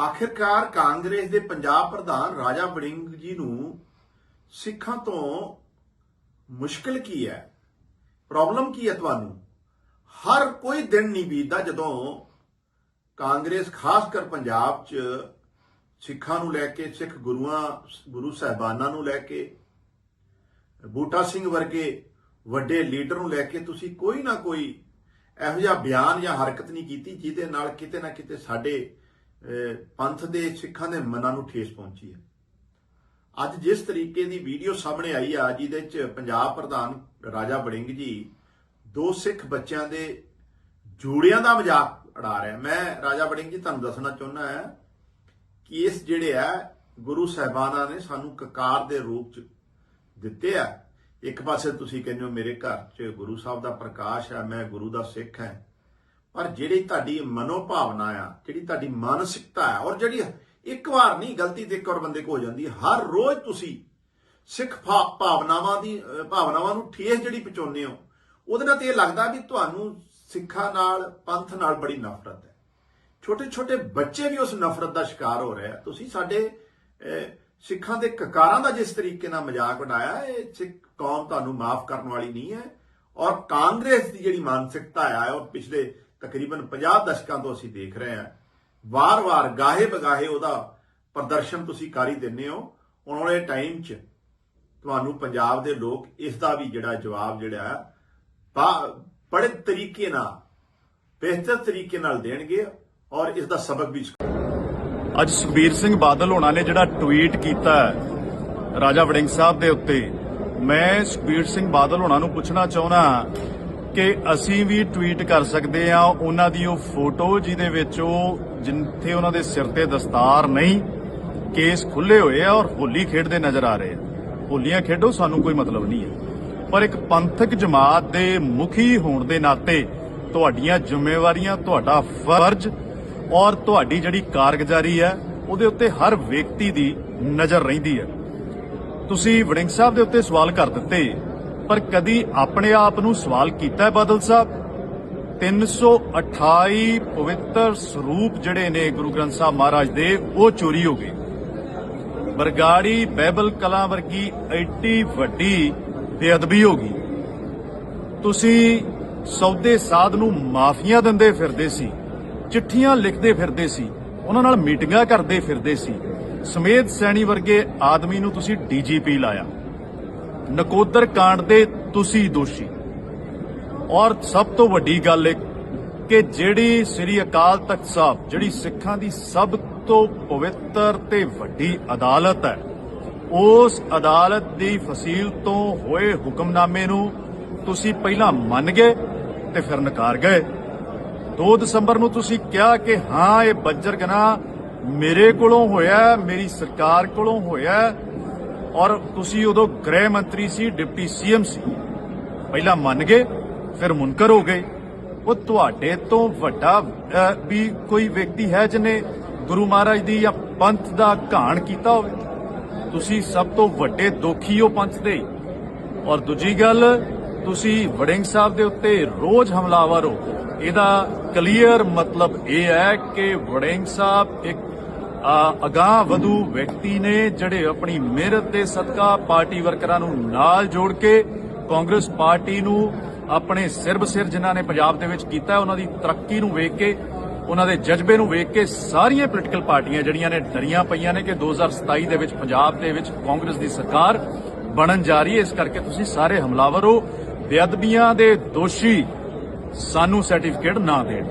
ਆਖਿਰਕਾਰ ਕਾਂਗਰਸ ਦੇ ਪੰਜਾਬ ਪ੍ਰਧਾਨ ਰਾਜਾ ਵੜਿੰਗ ਜੀ ਨੂੰ ਸਿੱਖਾਂ ਤੋਂ ਮੁਸ਼ਕਲ ਕੀ ਹੈ? ਪ੍ਰੋਬਲਮ ਕੀ ਹੈ ਤੁਹਾਨੂੰ? ਹਰ ਕੋਈ ਦਿਨ ਨਹੀਂ ਬੀਤਦਾ ਜਦੋਂ ਕਾਂਗਰਸ ਖਾਸ ਕਰ ਪੰਜਾਬ 'ਚ ਸਿੱਖਾਂ ਨੂੰ ਲੈ ਕੇ, ਸਿੱਖ ਗੁਰੂਆਂ, ਗੁਰੂ ਸਾਹਿਬਾਨਾਂ ਨੂੰ ਲੈ ਕੇ, ਬੂਟਾ ਸਿੰਘ ਵਰਗੇ ਵੱਡੇ ਲੀਡਰ ਨੂੰ ਲੈ ਕੇ ਤੁਸੀਂ ਕੋਈ ਨਾ ਕੋਈ ਇਹੋ ਜਿਹਾ ਬਿਆਨ ਜਾਂ ਹਰਕਤ ਨਹੀਂ ਕੀਤੀ ਜਿਹਦੇ ਨਾਲ ਕਿਤੇ ਨਾ ਕਿਤੇ ਸਾਡੇ ਪੰਥ ਦੇ ਸਿੱਖਾਂ ਦੇ ਮਨਾਂ ਨੂੰ ਠੇਸ ਪਹੁੰਚੀ ਹੈ। ਅੱਜ ਜਿਸ ਤਰੀਕੇ ਦੀ ਵੀਡੀਓ ਸਾਹਮਣੇ ਆਈ ਆ, ਜਿਹਦੇ ਚ ਪੰਜਾਬ ਪ੍ਰਧਾਨ ਰਾਜਾ ਵੜਿੰਗ ਜੀ ਦੋ ਸਿੱਖ ਬੱਚਿਆਂ ਦੇ ਜੋੜਿਆਂ ਦਾ ਮਜ਼ਾਕ ਉਡਾ ਰਿਹਾ। ਮੈਂ ਰਾਜਾ ਵੜਿੰਗ ਜੀ ਤੁਹਾਨੂੰ ਦੱਸਣਾ ਚਾਹੁੰਦਾ ਹਾਂ ਕਿ ਇਸ ਜਿਹੜੇ ਆ, ਗੁਰੂ ਸਾਹਿਬਾਨਾਂ ਨੇ ਸਾਨੂੰ ਕਕਾਰ ਦੇ ਰੂਪ ਚ ਦਿੱਤੇ ਆ। ਇੱਕ ਪਾਸੇ ਤੁਸੀਂ ਕਹਿੰਦੇ ਹੋ ਮੇਰੇ ਘਰ 'ਚ ਗੁਰੂ ਸਾਹਿਬ ਦਾ ਪ੍ਰਕਾਸ਼ ਹੈ ਮੈਂ ਗੁਰੂ ਦਾ ਸਿੱਖ ਹਾਂ। ਪਰ ਜਿਹੜੀ ਤੁਹਾਡੀ ਮਨੋਭਾਵਨਾ ਆ, ਜਿਹੜੀ ਤੁਹਾਡੀ ਮਾਨਸਿਕਤਾ ਹੈ ਔਰ ਜਿਹੜੀ ਇੱਕ ਵਾਰ ਨਹੀਂ, ਗਲਤੀ ਤੇ ਇੱਕ ਵਾਰ ਬੰਦੇ ਕੋ ਹੋ ਜਾਂਦੀ ਹੈ, ਹਰ ਰੋਜ਼ ਤੁਸੀਂ ਸਿੱਖ ਭਾਵਨਾਵਾਂ ਦੀ ਭਾਵਨਾਵਾਂ ਨੂੰ ਠੇਸ ਜਿਹੜੀ ਪਹੁੰਚਾਉਂਦੇ ਹੋ, ਉਹਦੇ ਨਾਲ ਤੇ ਇਹ ਲੱਗਦਾ ਵੀ ਤੁਹਾਨੂੰ ਸਿੱਖਾਂ ਨਾਲ, ਪੰਥ ਨਾਲ ਬੜੀ ਨਫ਼ਰਤ ਹੈ। ਛੋਟੇ ਛੋਟੇ ਬੱਚੇ ਵੀ ਉਸ ਨਫ਼ਰਤ ਦਾ ਸ਼ਿਕਾਰ ਹੋ ਰਹੇ ਆ। ਤੁਸੀਂ ਸਾਡੇ ਸਿੱਖਾਂ ਦੇ ਕਕਾਰਾਂ ਦਾ ਜਿਸ ਤਰੀਕੇ ਨਾਲ ਮਜ਼ਾਕ ਉਡਾਇਆ, ਇਹ ਸਿੱਖ ਕੌਮ ਤੁਹਾਨੂੰ ਮਾਫ ਕਰਨ ਵਾਲੀ ਨਹੀਂ ਹੈ, ਔਰ ਕਾਂਗਰਸ ਦੀ ਜਿਹੜੀ ਮਾਨਸਿਕਤਾ ਹੈ ਉਹ ਪਿਛਲੇ ਤਕਰੀਬਨ 50 ਦਸ਼ਕਾਂ ਤੋਂ ਅਸੀਂ ਦੇਖ ਰਹੇ ਹਾਂ। ਵਾਰ-ਵਾਰ, ਗਾਹੇ ਬਗਾਹੇ ਉਹਦਾ ਪ੍ਰਦਰਸ਼ਨ ਤੁਸੀਂ ਕਰ ਹੀ ਦਿੰਦੇ ਹੋ। ਆਉਣ ਵਾਲੇ ਟਾਈਮ 'ਚ ਤੁਹਾਨੂੰ ਪੰਜਾਬ ਦੇ ਲੋਕ ਇਸ ਦਾ ਵੀ ਜਿਹੜਾ ਜਵਾਬ ਜਿਹੜਾ ਬੜੇ ਤਰੀਕੇ ਨਾਲ, ਬਿਹਤਰ ਤਰੀਕੇ ਨਾਲ ਦੇਣਗੇ ਔਰ ਇਸ ਦਾ ਸਬਕ ਵੀ ਅੱਜ ਸੁਖਬੀਰ ਸਿੰਘ ਬਾਦਲ ਹੋਣਾ ਨੇ ਜਿਹੜਾ ਟਵੀਟ ਕੀਤਾ ਰਾਜਾ ਵੜਿੰਗ ਸਾਹਿਬ ਦੇ ਉੱਤੇ। ਮੈਂ ਸੁਖਬੀਰ ਸਿੰਘ ਬਾਦਲ ਹੋਣਾ ਨੂੰ ਪੁੱਛਣਾ ਚਾਹੁੰਦਾ ਕਿ ਅਸੀਂ ਵੀ ਟਵੀਟ ਕਰ ਸਕਦੇ ਹਾਂ, ਉਹਨਾਂ ਦੀ ਉਹ ਫੋਟੋ ਜਿਹਦੇ ਵਿੱਚ ਉਹ ਜਿੱਥੇ ਉਹਨਾਂ ਦੇ ਸਿਰ ਤੇ ਦਸਤਾਰ ਨਹੀਂ ਕੇਸ ਖੁੱਲੇ ਹੋਏ ਆ ਔਰ ਹੋਲੀ ਖੇਡਦੇ ਨਜ਼ਰ ਆ ਰਹੇ ਆ। ਹੋਲੀਆਂ ਖੇਡੋ, ਸਾਨੂੰ ਕੋਈ ਮਤਲਬ ਨਹੀਂ ਹੈ। ਪਰ ਇੱਕ ਪੰਥਕ ਜਮਾਤ ਦੇ ਮੁਖੀ ਹੋਣ ਦੇ ਨਾਤੇ ਤੁਹਾਡੀਆਂ ਜ਼ਿੰਮੇਵਾਰੀਆਂ, ਤੁਹਾਡਾ ਫਰਜ਼ ਔਰ ਤੁਹਾਡੀ ਜਿਹੜੀ ਕਾਰਗੁਜ਼ਾਰੀ ਹੈ, ਉਹਦੇ ਉੱਤੇ ਹਰ ਵਿਅਕਤੀ ਦੀ ਨਜ਼ਰ ਰਹਿੰਦੀ ਹੈ। ਤੁਸੀਂ ਵੜਿੰਗ ਸਾਹਿਬ ਦੇ ਉੱਤੇ ਸਵਾਲ ਕਰ ਦਿੱਤੇ ਪਰ ਕਦੀ ਆਪਣੇ ਆਪ ਨੂੰ ਸਵਾਲ ਕੀਤਾ ਹੈ ਬਾਦਲ ਸਾਹਿਬ? 328 ਪਵਿੱਤਰ ਸਰੂਪ ਜਿਹੜੇ ਨੇ ਗੁਰੂ ਗ੍ਰੰਥ ਸਾਹਿਬ ਮਹਾਰਾਜ ਦੇ, ਉਹ ਚੋਰੀ ਹੋ ਗਏ। ਬਰਗਾੜੀ ਬਾਈਬਲ ਕਲਾਂ ਵਰਗੀ ਐਡੀ ਵੱਡੀ ਬੇਅਦਬੀ ਹੋ ਗਈ। ਤੁਸੀਂ ਸੌਦੇ ਸਾਧ ਨੂੰ ਮਾਫੀਆਂ ਦਿੰਦੇ ਫਿਰਦੇ ਸੀ, ਚਿੱਠੀਆਂ ਲਿਖਦੇ ਫਿਰਦੇ ਸੀ, ਉਹਨਾਂ ਨਾਲ ਮੀਟਿੰਗਾਂ ਕਰਦੇ ਫਿਰਦੇ ਸੀ। ਸਮੇਤ ਸੈਣੀ ਵਰਗੇ ਆਦਮੀ ਨੂੰ ਤੁਸੀਂ ਡੀਜੀਪੀ ਲਾਇਆ। ਨਕੋਦਰ ਕਾਂਡ ਦੇ ਤੁਸੀਂ ਦੋਸ਼ੀ। ਔਰ ਸਭ ਤੋਂ ਵੱਡੀ ਗੱਲ ਇਹ ਕਿ ਜਿਹੜੀ ਸ੍ਰੀ ਅਕਾਲ ਤਖਤ ਸਾਹਿਬ, ਜਿਹੜੀ ਸਿੱਖਾਂ ਦੀ ਸਭ ਤੋਂ ਪਵਿੱਤਰ ਤੇ ਵੱਡੀ ਅਦਾਲਤ ਹੈ, ਉਸ ਅਦਾਲਤ ਦੀ ਫਸੀਲ ਤੋਂ ਹੋਏ ਹੁਕਮਨਾਮੇ ਨੂੰ ਤੁਸੀਂ ਪਹਿਲਾਂ ਮੰਨ ਗਏ ਤੇ ਫਿਰ ਨਕਾਰ ਗਏ। 2 ਦਸੰਬਰ ਨੂੰ ਤੁਸੀਂ ਕਿਹਾ ਕਿ ਹਾਂ, ਇਹ ਬੱਜਰ ਗਨਾ ਮੇਰੇ ਕੋਲੋਂ ਹੋਇਆ, ਮੇਰੀ ਸਰਕਾਰ ਕੋਲੋਂ ਹੋਇਆ ਔਰ ਤੁਸੀਂ ਉਦੋਂ ਗ੍ਰਹਿ ਮੰਤਰੀ ਸੀ, ਡਿਪਟੀ ਸੀਐਮ ਸੀ। ਪਹਿਲਾਂ ਮੰਨ ਗਏ, ਫਿਰ ਮੁਨਕਰ ਹੋ ਗਏ। ਉਹ ਤੁਹਾਡੇ ਤੋਂ ਵੱਡਾ ਵੀ ਕੋਈ ਵਿਅਕਤੀ ਹੈ ਜਿਹਨੇ ਗੁਰੂ ਮਹਾਰਾਜ ਦੀ ਜਾਂ ਪੰਥ ਦਾ ਘਾਣ ਕੀਤਾ ਹੋਵੇ? ਤੁਸੀਂ ਸਭ ਤੋਂ ਵੱਡੇ ਦੋਖੀ ਹੋ ਪੰਥ ਦੇ। ਔਰ ਦੂਜੀ ਗੱਲ, ਤੁਸੀਂ ਵੜਿੰਗ ਸਾਹਿਬ ਦੇ ਉੱਤੇ ਰੋਜ਼ ਹਮਲਾਵਰ ਹੋ। ਇਹਦਾ ਕਲੀਅਰ ਮਤਲਬ ਇਹ ਹੈ ਕਿ ਵੜਿੰਗ ਸਾਹਿਬ ਇੱਕ ਅਗਾਂਹ ਵਧੂ ਵਿਅਕਤੀ ਨੇ ਜਿਹੜੇ ਆਪਣੀ ਮਿਹਨਤ ਦੇ ਸਦਕਾ ਪਾਰਟੀ ਵਰਕਰਾਂ ਨੂੰ ਨਾਲ ਜੋੜ ਕੇ ਕਾਂਗਰਸ ਪਾਰਟੀ ਨੂੰ ਆਪਣੇ ਸਿਰ ਬਸਿਰ ਜਿਨ੍ਹਾਂ ਨੇ ਪੰਜਾਬ ਦੇ ਵਿੱਚ ਕੀਤਾ ਹੈ, ਉਹਨਾਂ ਦੀ ਤਰੱਕੀ ਨੂੰ ਵੇਖ ਕੇ ਉਹਨਾਂ ਦੇ ਜਜ਼ਬੇ ਨੂੰ ਵੇਖ ਕੇ ਸਾਰੀਆਂ ਪੋਲੀਟੀਕਲ ਪਾਰਟੀਆਂ ਜਿਹੜੀਆਂ ਨੇ ਡਰੀਆਂ ਪਈਆਂ ਨੇ ਕਿ 2027 ਦੇ ਵਿੱਚ ਪੰਜਾਬ ਦੇ ਵਿੱਚ ਕਾਂਗਰਸ ਦੀ ਸਰਕਾਰ ਬਣਨ ਜਾ ਰਹੀ ਹੈ। ਇਸ ਕਰਕੇ ਤੁਸੀਂ ਸਾਰੇ ਹਮਲਾਵਰ ਹੋ। ਬੇਅਦਬੀਆਂ ਦੇ ਦੋਸ਼ੀ ਸਾਨੂੰ ਸਰਟੀਫਿਕੇਟ ਨਾ ਦੇਣ।